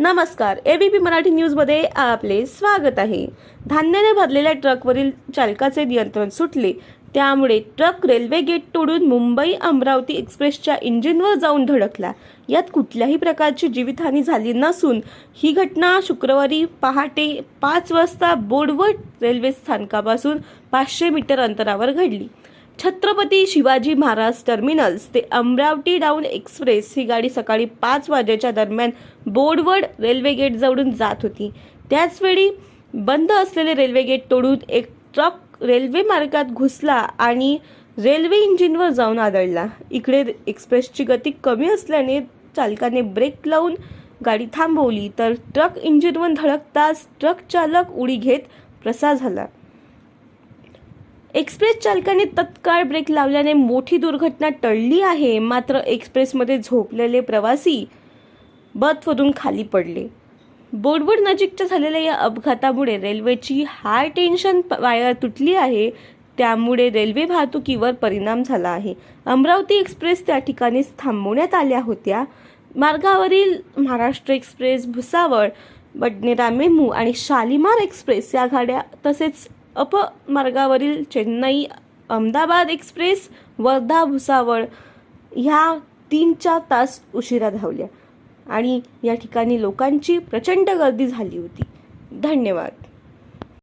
नमस्कार. एबीपी मराठी न्यूजमध्ये आपले स्वागत आहे. धान्याने भरलेल्या ट्रकवरील चालकाचे नियंत्रण सुटले. त्यामुळे ट्रक रेल्वे गेट तोडून मुंबई अमरावती एक्सप्रेसच्या इंजिनवर जाऊन धडकला. यात कुठल्याही प्रकारची जीवितहानी झाली नसून ही घटना शुक्रवारी पहाटे पाच वाजता बोडवट रेल्वे स्थानकापासून पाचशे मीटर अंतरावर घडली. छत्रपती शिवाजी महाराज टर्मिनल्स ते अमरावती डाऊन एक्सप्रेस ही गाडी सकाळी पाच वाजेच्या दरम्यान बोर्डवड रेल्वे गेट जवळून जात होती. त्याचवेळी बंद असलेले रेल्वे गेट तोडून एक ट्रक रेल्वे मार्गात घुसला आणि रेल्वे इंजिनवर जाऊन आदळला. इकडे एक्सप्रेसची गती कमी असल्याने चालकाने ब्रेक लावून गाडी थांबवली तर ट्रक इंजिनवर धडकताच ट्रक चालक उडी घेत प्रसार झाला. एक्सप्रेस चालकाने तत्काळ ब्रेक लावल्याने मोठी दुर्घटना टळली आहे. मात्र एक्सप्रेसमध्ये झोपलेले प्रवासी बर्थवरून खाली पडले. बोडवड नजीकच्या झालेल्या या अपघातामुळे रेल्वेची हाय टेन्शन वायर तुटली आहे. त्यामुळे रेल्वे वाहतुकीवर परिणाम झाला आहे. अमरावती एक्सप्रेस त्या ठिकाणी थांबवण्यात आल्या होत्या. मार्गावरील महाराष्ट्र एक्सप्रेस भुसावळ बडनेरा मेमू आणि शालिमार एक्सप्रेस या गाड्या तसेच अपमार्गावरील चेन्नई अहमदाबाद एक्सप्रेस वर्धा भुसावळ ह्या तीन चार तास उशिरा धावल्या आणि या ठिकाणी लोकांची प्रचंड गर्दी झाली होती. धन्यवाद.